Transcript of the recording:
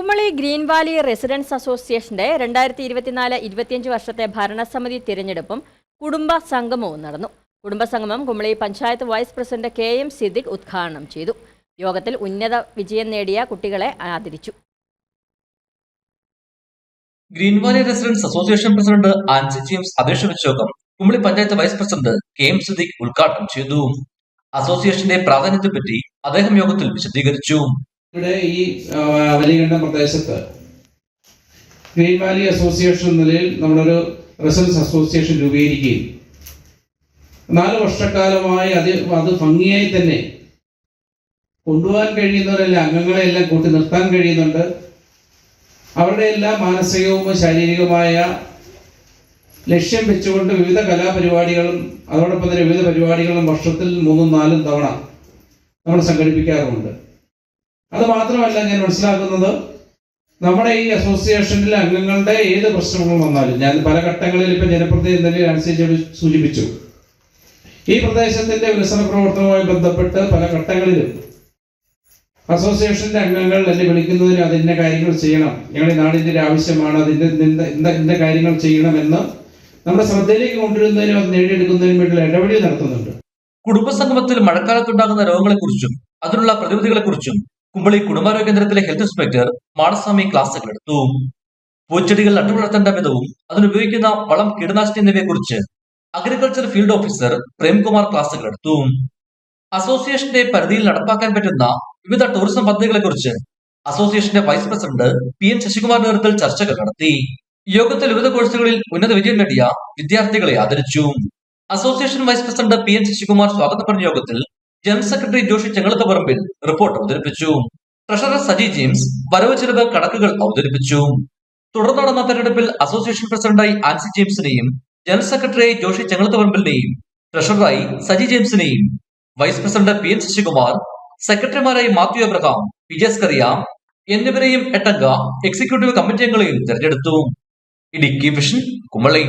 Kumily green valley residence അസോസിയേഷന്റെ രണ്ടായിരത്തി ഇരുപത്തിനാല് ഇരുപത്തിയഞ്ച് വർഷത്തെ ഭരണസമിതി തിരഞ്ഞെടുപ്പും കുടുംബ സംഗമവും നടന്നു. കുടുംബ സംഗമം Kumily panchayat vice president K M Siddique ഉദ്ഘാടനം ചെയ്തു. യോഗത്തിൽ ഉന്നത വിജയം നേടിയ കുട്ടികളെ ആദരിച്ചു. Green valley residence association president Ancy James അപേക്ഷ വെച്ച യോഗം Kumily panchayat vice president K M Siddique ഉദ്ഘാടനം ചെയ്തു. അസോസിയേഷന്റെ പ്രാധാന്യത്തെപ്പറ്റി അദ്ദേഹം യോഗത്തിൽ വിശദീകരിച്ചു. ഇവിടെ ഈ വലിയകണ്ഠം പ്രദേശത്ത് ഗ്രീൻ വാലി അസോസിയേഷൻ എന്ന നിലയിൽ നമ്മളൊരു റെസിഡൻസ് അസോസിയേഷൻ രൂപീകരിക്കുകയും നാല് വർഷക്കാലമായി അത് അത് ഭംഗിയായി തന്നെ കൊണ്ടുപോകാൻ കഴിയുന്നവരെല്ലാം അംഗങ്ങളെ എല്ലാം കൂട്ടി നിർത്താൻ കഴിയുന്നുണ്ട്. അവരുടെ എല്ലാം മാനസികവും ശാരീരികവുമായ ലക്ഷ്യം വെച്ചുകൊണ്ട് വിവിധ കലാപരിപാടികളും അതോടൊപ്പം തന്നെ വിവിധ പരിപാടികളും വർഷത്തിൽ മൂന്നും നാലും തവണ നമ്മൾ സംഘടിപ്പിക്കാറുമുണ്ട്. അത് മാത്രമല്ല ഞാൻ മനസ്സിലാക്കുന്നത് നമ്മുടെ ഈ അസോസിയേഷനിലെ അംഗങ്ങളുടെ ഏത് പ്രശ്നങ്ങൾ വന്നാലും ഞാൻ പല ഘട്ടങ്ങളിൽ ഇപ്പം ജനപ്രതിനിധി നിലയിൽ അനുസരിച്ച് സൂചിപ്പിച്ചു. ഈ പ്രദേശത്തിന്റെ വികസന പ്രവർത്തനവുമായി ബന്ധപ്പെട്ട് പല ഘട്ടങ്ങളിലും അസോസിയേഷന്റെ അംഗങ്ങൾ എന്നെ വിളിക്കുന്നതിന് അത് ഇന്ന കാര്യങ്ങൾ ചെയ്യണം. ഞങ്ങളുടെ നാടിന്റെ ഒരു ആവശ്യമാണ് അതിന്റെ ഇന്ന- കാര്യങ്ങൾ ചെയ്യണം എന്ന് നമ്മുടെ ശ്രദ്ധയിലേക്ക് കൊണ്ടുവരുന്നതിനും അത് നേടിയെടുക്കുന്നതിനും വേണ്ടിയുള്ള ഇടപെടൽ നടത്തുന്നുണ്ട്. കുടുംബസംഗമത്തിൽ മഴക്കാലത്തുണ്ടാകുന്ന രോഗങ്ങളെക്കുറിച്ചും അതിനുള്ള പ്രതിവിധികളെക്കുറിച്ചും കുമ്പളി കുടുംബാരോഗ്യ കേന്ദ്രത്തിലെ ഹെൽത്ത് ഇൻസ്പെക്ടർ മാടസ്വാമി ക്ലാസുകൾ എടുത്തു. പൂച്ചെടികൾ നട്ടുവളർത്തേണ്ട വിധവും അതിനുപയോഗിക്കുന്ന വളം കീടനാശിനി എന്നിവയെക്കുറിച്ച് അഗ്രികൾച്ചർ ഫീൽഡ് ഓഫീസർ പ്രേംകുമാർ ക്ലാസുകൾ എടുത്തു. അസോസിയേഷന്റെ പരിധിയിൽ നടപ്പാക്കാൻ പറ്റുന്ന വിവിധ ടൂറിസം പദ്ധതികളെക്കുറിച്ച് അസോസിയേഷന്റെ vice president P N Sasikumar നേതൃത്വത്തിൽ ചർച്ചകൾ നടത്തി. യോഗത്തിൽ വിവിധ കോഴ്സുകളിൽ ഉന്നത വിജയം നേടിയ വിദ്യാർത്ഥികളെ ആദരിച്ചു. Association vice president P N Sasikumar സ്വാഗതം പറഞ്ഞ യോഗത്തിൽ general secretary Joshy Chengalathaparambil report അവതരിപ്പിച്ചു. ട്രഷറർ സജി ജെയിംസ് വരവ് ചെലവ് കണക്കുകൾ അവതരിപ്പിച്ചു. തുടർന്ന് നടന്ന തെരഞ്ഞെടുപ്പിൽ അസോസിയേഷൻ പ്രസിഡന്റായി ആൻസി ജെയിംസിനെയും ജനറൽ സെക്രട്ടറിയായി ജോഷി ചെങ്ങളത്തപറമ്പിലിനെയും ട്രഷററായി Saji ജെയിംസിനെയും vice president P N Sasikumar സെക്രട്ടറിമാരായി Mathew Abraham Vijayascaria എന്നിവരെയും എട്ടംഗ എക്സിക്യൂട്ടീവ് കമ്മിറ്റി അംഗങ്ങളെയും തെരഞ്ഞെടുത്തു. ഇടുക്കി വിഷൻ കുമളി